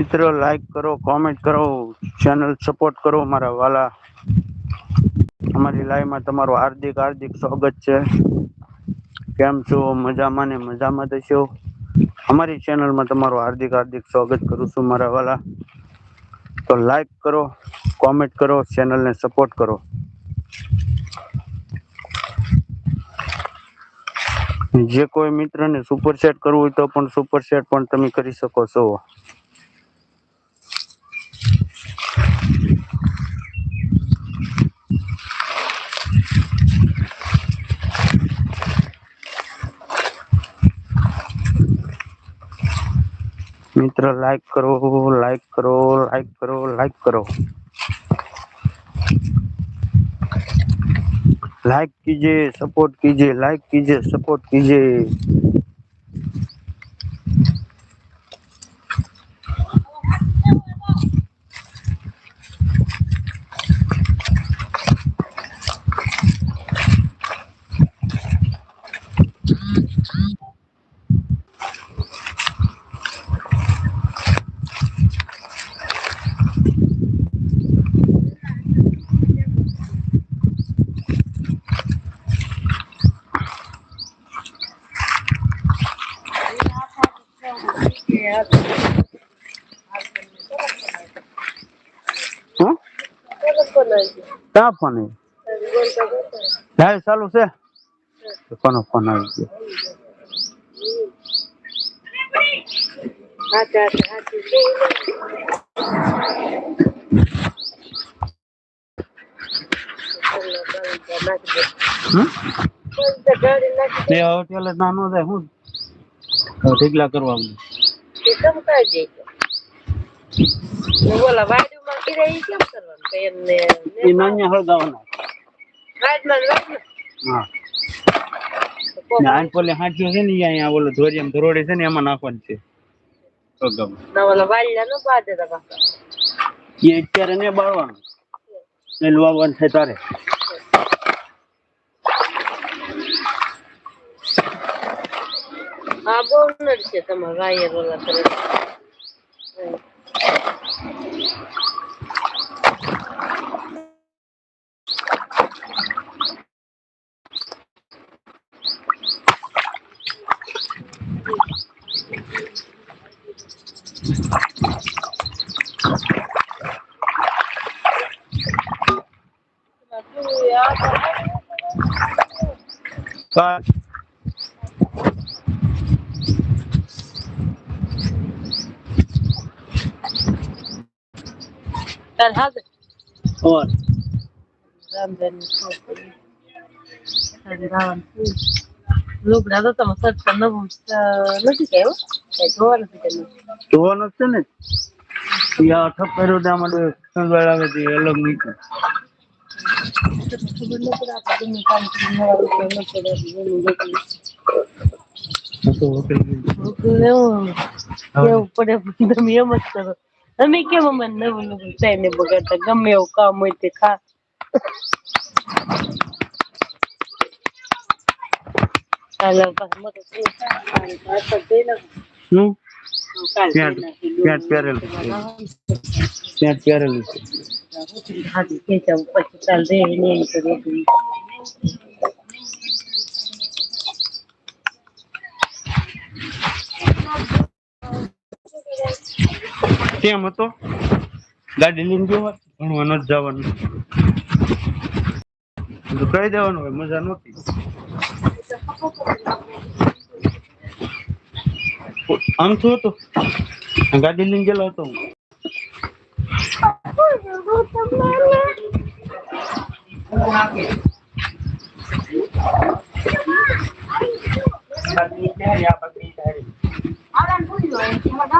મિત્રો લાઈક કરો કોમેન્ટ કરો ચેનલ સપોર્ટ કરો મારા વાલા. અમારી લાઈવમાં તમારું હાર્દિક હાર્દિક સ્વાગત છે. કેમ છો? મજામાં ને મજામાં તો અમારી ચેનલમાં તમારું હાર્દિક હાર્દિક સ્વાગત કરું છું મારા વાલા. તો લાઈક કરો કોમેન્ટ કરો ચેનલને સપોર્ટ કરો. જે કોઈ મિત્રને સુપર સેટ કરવું હોય તો પણ સુપર સેટ પણ તમે કરી શકો છો. મિત્ર લાઈક કરો લાઈક કરો લાઈક કરો લાઈક કરો. લાઈક કીજે સપોર્ટ કીજે લાઈક કીજે સપોર્ટ કીજે. ક્યાં ફોન લાઈવ ચાલુ છે? કોનો ફોન આવી ગયો હોટેલ નાનો છે હું? ઢીકલા કરવાનું બોલા વાડીમાં ગીરે ઈ કેમ કરવાનું? કે એમને એ નાન્યા હળગાવાના વાડીમાં જ વાડીમાં. હા. તો કોક ને આન પોલે હાંચ્યું છે ને અહીંયા ઓલો ધોરિયમ ધરોડે છે ને એમાં નાખવાનું છે. હળગાવાનું ના ઓલા એ અત્યારે ને બાળવાનું. થાય તારે. હા બહુ નડશે તમારે વાયર કાલ હાજર ઓર રામધનની છોકરી. રાવણ. લુગડા તો તમે સસ્તા નવું અ, નથી કહેવું કઈ જોવા નથી કર્યું જોવાનું છે ને. ઈ આ ઠપ કર્યો ત્યાં માટે સંભાળ આવે તે અલગ નીકળે. તો હોટેલ કેવું પડે તમે એમ જ કરો. તમે કેમ અમને નવું નવું ચાઈને બગાડતા? ગમે એવું કામ હોય તે ખા. ચાલો પેન્ટ પહેરેલું છે. પેન્ટ પહેરેલું છે. પછી ચાલ રે ને કેમ હતો. ગાડી લઈને ગયો હોત, ભણવા નથી જવાનું. કહી દેવાનું હોય મજા નહોતી. આમ શું હતું. ગાડી લઈને ગયેલો હતો હું.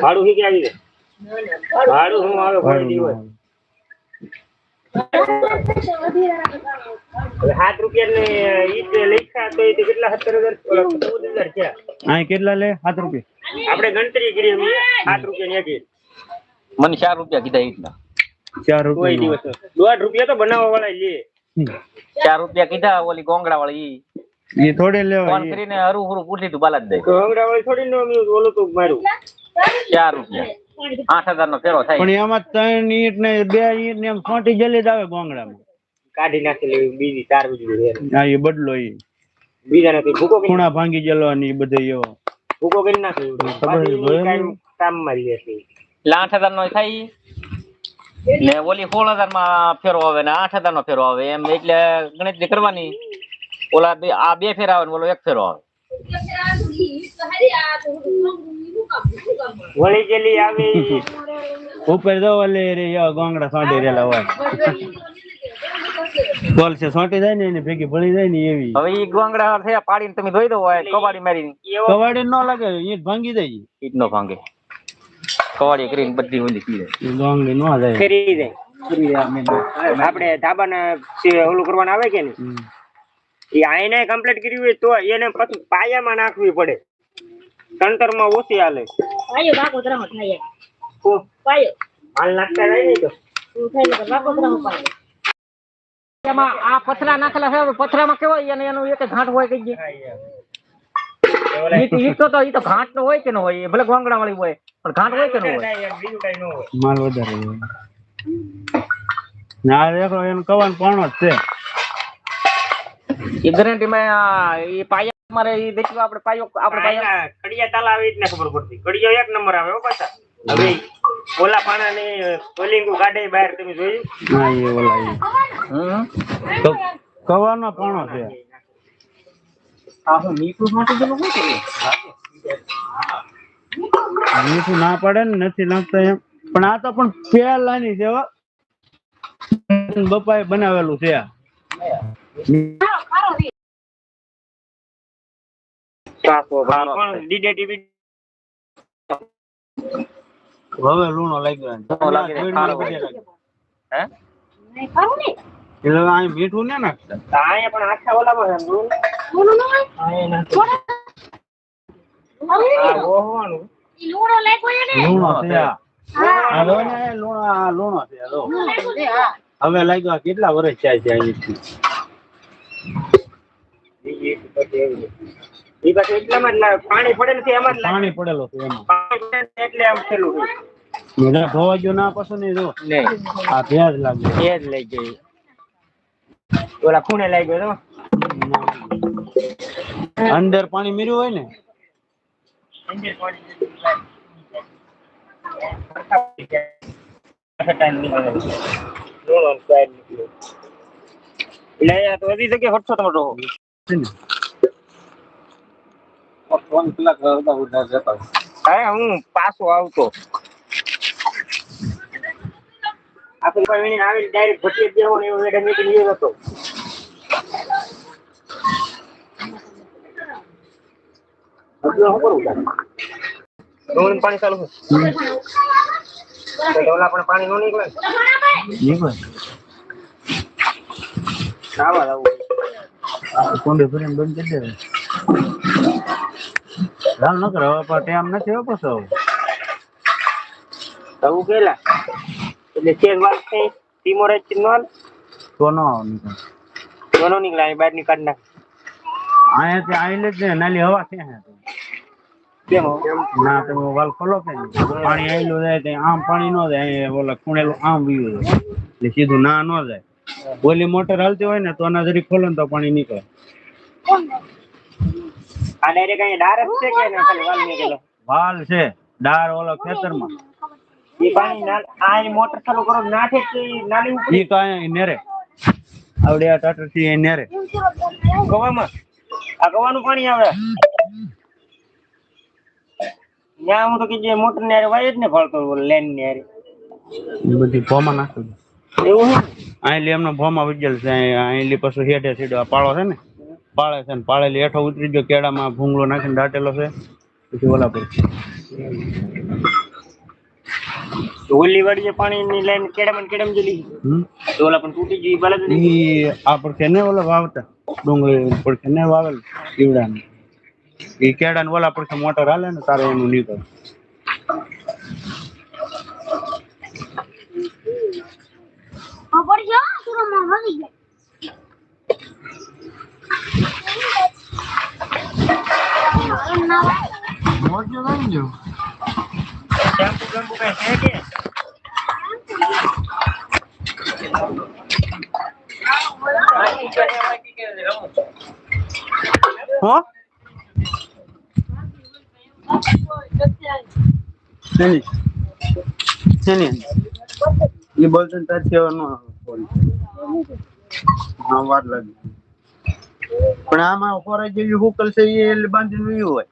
ભાડું શીખી આવી ભાડું શું આવે? quality હોય. સાત રૂપિયા ને ઈ લખ્યા તો એ કેટલા? સત્તર હજાર ચૌદ હજાર થયા કેટલા લે? સાત રૂપિયા. આપણે ગણતરી કરી એમ સાત રૂપિયા ની મને ચાર રૂપિયા કીધા એટલા ચાર કોઈ રૂપિયા દિવસ દોઢ રૂપિયા તો બનાવવા વાળા લે. ચાર રૂપિયા કીધા ઓલી ગોંગડા વાળી ઈ. એ થોડે ફોન કરીને હરું હરું પૂછી તું બાલા દે. તો થોડી નો ઓલું તો મારું 4 રૂપિયા. 8000 નો ફેરો થાય. પણ એમાં ત્રણ ઈટ ને બે ઈટ ને એમ છોટી જલી જ આવે ગોંગડામાં કાઢી નાખેલી બીજી ચાર બીજી હા એ બદલો એ બીજા નથી ભૂકો ખૂણા ભાંગી જલવાની બધે એવો. ભૂકો કરી નાખે. પાછી ઈ કાંઈ કામ મારી છે એટલે આઠ હજાર નો થાય ઈ. ને ઓલી સોળ હજારમાં ફેરો આવે ને આઠ હજાર નો ફેરો આવે એમ. એટલે ગણતરી કરવાની. ઓલા બે આ બે ફેરા આવે બોલો ઓલો એક ફેરો આવે વળી ગયેલી આવી ઉપર રે ગોંગડા છોટી રેલા હોય કોલ છે છોટી જાય ને એની ભેગી ભળી જાય ને એવી હવે ઈ ગોંગડા થયા પાડીને તમે ધોઈ દો હોય કવાડી મારીને એવો કવાડી ન લાગે ઈંટ ભાંગી જાય ઈટ નો ભાંગે કવાડી કરીને બધી ઊંધી પી જાય ગોંગડી ન જાય ફેરી જાય આપણે ધાબાના ઓલું કરવાનું આવે કે ને હમ. એ આઈને કમ્પ્લીટ કર્યું હોય તો એને પછી પાયામાં નાખવી પડે. તંતરમાં ઓછી હાલે. પાયો બાગોતરામાં થાય. એમ. પાયો. હાલ નાખતા જાય ને તો થાય એમાં આ પથરા નાખેલા છે પથરામાં કેવો હોય? એનું એક ઘાટ હોય કઈ તો તો ઈ તો ઘાટ નો હોય કે ન હોય? ભલે ગોંગડા વાળી હોય પણ ઘાટ હોય કે ન હોય? બીજું કઈ ન હોય. માલ વધારે. ને દેખો એનો કવાન પાણો જ છે. એ ગેરંટી માં એ પાયા મારે એ દેખ્યું આપણે પાયો આપણે પાયા કડિયા તાલા આવી જ ને ખબર પડતી. કડિયો એક નંબર આવે હો પાછા. હવે ઓલા પાણા ને કોલિંગુ કાઢે બહાર તમે જોયું? હા એ ઓલા એ. હમ? ક- કવાનો પાણો છે? આ હું મીઠું માટે દેલું શું છે મીઠું ના પડે ને નથી નાખતા એમ. પણ આ તો પણ પેલાની છે હો. બપાએ બનાવેલું છે હવે લૂણો લાગ્યો. હે. એટલે મીઠું ના નાખતા પણ આખા ઓલામાં ને? ન. આ ઓહવાનું. લૂણો. લૂણો આ. લૂણો લૂણો આ લૂણો છે, હવે લાગ્યો કેટલા વર્ષ થયા છે અહીંથી એક પછી એટલામાં જ પાણી પડે ને એમાં જ પાણી પડેલું છે એમાં. પાણી પડે એટલે આમ થયેલું ગયો ના પાછું નહીં જો આ ભેજ લાગે એ લઈ ગઈ ઓલા ખૂણે લઈ ગયો અંદર પાણી મીર્યું હોય ને? એટલે વધી તો બધી જગ્યાએ હા હું પાછો આવતો. આપણે કોઈ વીણીને આવીને ડાયરેક્ટ ભટીએ દેવો ને એવો હતો. તારે? ડુંગળીનું પાણી ચાલુ છે. પણ પાણી નો નીકળે? નીકળે લાવવું કોંડે ભરીને બંધ કરી દે હાલ ન કરો પણ ટાઈમ નથી હો પાછો. થવું કેલા એટલે ચેક વાત છે ટીમો રેજ નોલ તો કોનો આવે નીકળે દોનો નીકળે બહારની નાખ. અહીંયાથી અહીં લે નાલી હવા છે કેમ? ના તમે વાલ ખોલો કે પાણી આવેલું જાય તે આમ પાણી નો જાય ઓલા ખૂણેલું આમ વીયું એટલે સીધું ના નો જાય. ઓલી મોટર હાલતી હોય ને તો ના જરી ખોલો ને તો પાણી નીકળે. આ ડાયરેક્ટ ડાર જ છે કે ને ખાલી વાલ નીકળે વાલ છે ડાર ઓલો ખેતરમાં. ઈ પાણી ના આ મોટર ચાલુ કરો નાખે છે નાની નાલી ઉપર. ઈ નેરે. આવડે આ ટાટરથી અહીં નેરે. ગવામાં. આ ગવાનું પાણી આવે. ત્યાં હું તો કે જે મોટર ને વાય જ ને ફળતો લેન ને એ બધી ભોમાં નાખી એવું અહીં લી એમનો ભોમાં વિજેલ છે અહીં પાછું હેઠે સીધો આ પાળો છે ને? પાળે છે ને પાળેલી હેઠો ઉતરી ગયો કેળામાં ભૂંગળો નાખીને દાટેલો છે. પછી ઓલા પર ઓલી વાડીએ પાણીની લાઈન કેડામાં કેડામાં જલી તો ઓલા પણ તૂટી ગઈ ઈ આ પડખે ને ઓલા વાવતા ડુંગળી પડખે ને વાવેલ ઈવડાને ઈ કેડા ને ઓલા પડખે મોટર હાલે ને તારે એનું નીકળે. શેમ્પુ બેમ્પુ કઈ છે કે ઈ બોલતો હા વાર લાગી પણ આમાં ખોરાક જેવી હુકલ છે એ બાંધીને હોય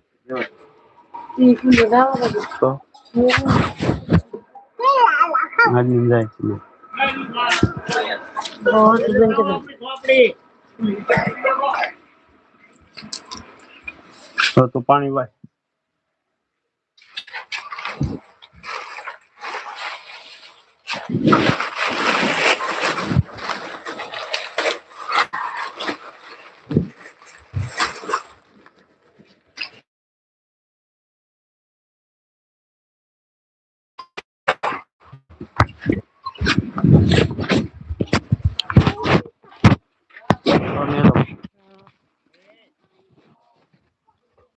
તો? આજની જાય છે તો તો પાણી વાય.